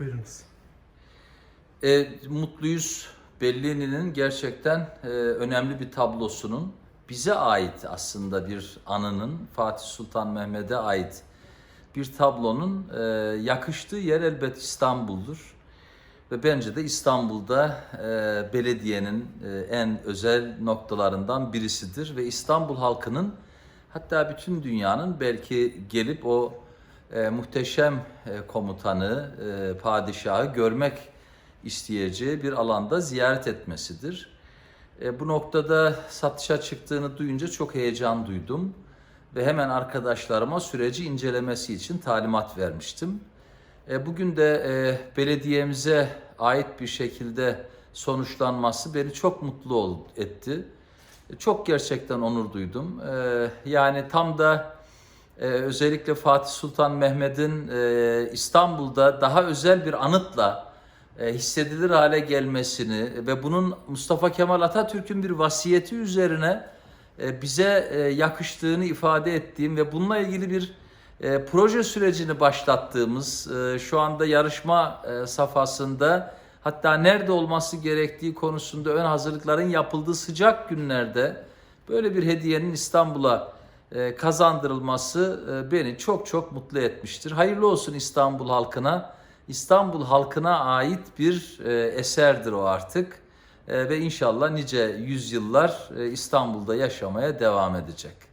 Buyurunuz. E, mutluyuz. Bellini'nin gerçekten e, önemli bir tablosunun bize ait aslında bir anının Fatih Sultan Mehmet'e ait bir tablonun e, yakıştığı yer elbet İstanbul'dur. Ve bence de İstanbul'da e, belediyenin e, en özel noktalarından birisidir ve İstanbul halkının hatta bütün dünyanın belki gelip o e, muhteşem e, komutanı, e, padişahı görmek isteyeceği bir alanda ziyaret etmesidir. E, bu noktada satışa çıktığını duyunca çok heyecan duydum ve hemen arkadaşlarıma süreci incelemesi için talimat vermiştim. E, bugün de e, belediyemize ait bir şekilde sonuçlanması beni çok mutlu etti. E, Çok gerçekten onur duydum. E, yani tam da e, özellikle Fatih Sultan Mehmet'in e, İstanbul'da daha özel bir anıtla e, hissedilir hale gelmesini ve bunun Mustafa Kemal Atatürk'ün bir vasiyeti üzerine e, bize e, yakıştığını ifade ettiğim ve bununla ilgili bir e, proje sürecini başlattığımız e, şu anda yarışma e, safhasında hatta nerede olması gerektiği konusunda ön hazırlıkların yapıldığı sıcak günlerde böyle bir hediyenin İstanbul'a kazandırılması e, beni çok çok mutlu etmiştir. Hayırlı olsun İstanbul halkına. İstanbul halkına ait bir e, eserdir o artık. E, ve inşallah nice yüzyıllar e, İstanbul'da yaşamaya devam edecek.